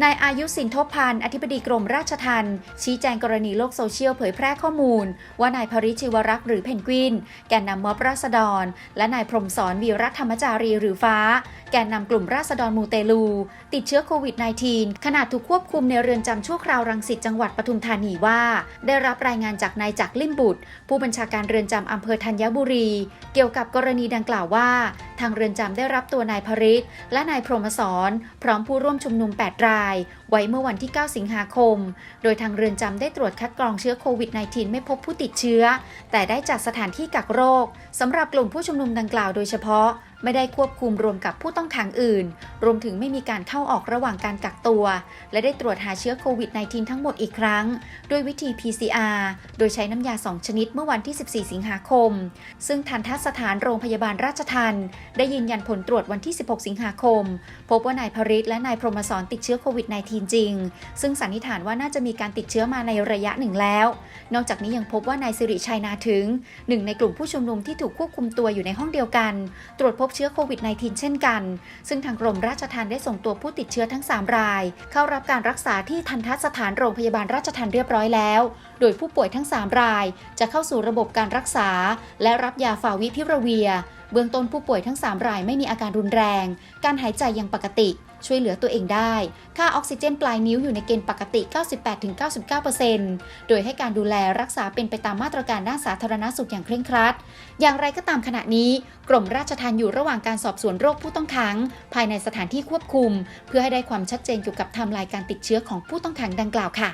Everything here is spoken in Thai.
นายอายุสินทบพันธ์อธิบดีกรมราชทัณฑ์ชี้แจงกรณีโลกโซเชียลเผยแพร่ข้อมูล ว่านายภริชิวรักษ์หรือเพนกวิน แกนนำม็อบราษฎร และนายพรมสอนวีรธรรมจารีหรือฟ้า แกนนำกลุ่มราษฎรมูเตลู ติดเชื้อโควิด -19 ขณะถูกควบคุมในเรือนจำชั่วคราวรังสิตจังหวัดปทุมธานีว่า ได้รับรายงานจากนายจักรลิมบุตร ผู้บัญชาการเรือนจำอำเภอธัญบุรี เกี่ยวกับกรณีดังกล่าวว่าทางเรือนจำได้รับตัวนายพริศและนายพรหมสอนพร้อมผู้ร่วมชุมนุม 8 ราย ไว้เมื่อวันที่ 9 สิงหาคม โดยทางเรือนจำได้ตรวจคัดกรองเชื้อโควิด -19 ไม่พบผู้ติดเชื้อ แต่ได้จัดสถานที่กักโรคสำหรับกลุ่มผู้ชุมนุมดังกล่าวโดยเฉพาะ ไม่ได้ควบคุมรวมกับผู้ต้องขังอื่น รวมถึงไม่มีการเข้าออกระหว่างการกักตัว และได้ตรวจหาเชื้อโควิด -19 ทั้งหมดอีกครั้ง ด้วยวิธี PCR โดยใช้น้ำยา 2 ชนิดเมื่อวันที่ 14 สิงหาคม ซึ่งทันทสถานโรงพยาบาลราชทันได้ยืนยันผลตรวจวันที่ 16 สิงหาคม พบว่านายภริษและนายพรหมสอนติดเชื้อโควิด -19 จริง ซึ่งสันนิษฐานว่าน่าจะมีการติดเชื้อมาในระยะหนึ่งแล้ว นอกจากนี้ยังพบว่านายสิริชัยนาถึงหนึ่งในกลุ่มผู้ชุมนุมที่ถูกควบคุมตัวอยู่ในห้องเดียวกัน ตรวจพบเชื้อโควิด -19 เช่นกัน ซึ่งทางกรมราชทัณฑ์ได้ส่งตัวผู้ติดเชื้อทั้ง 3 ราย เข้ารับการรักษาที่ทันทสถานโรงพยาบาลราชทัณฑ์เรียบร้อยแล้ว โดยผู้ป่วยทั้ง 3 ราย จะเข้าสู่ระบบการรักษา และรับยาฟาวิพิราเวีย เบื้องต้นผู้ป่วยทั้ง 3 รายไม่มีอาการรุนแรง การหายใจยังปกติ ช่วยเหลือตัวเองได้ ค่าออกซิเจนปลายนิ้วอยู่ในเกณฑ์ปกติ 98-99%โดยให้การดูแลรักษาเป็นไปตามมาตรการด้านสาธารณสุขอย่างเคร่งครัด อย่างไรก็ตามขณะนี้ กรมราชทัณฑ์อยู่ระหว่างการสอบสวนโรคผู้ต้องขัง ภายในสถานที่ควบคุม เพื่อให้ได้ความชัดเจนเกี่ยวกับไทม์ไลน์การติดเชื้อของผู้ต้องขังดังกล่าวค่ะ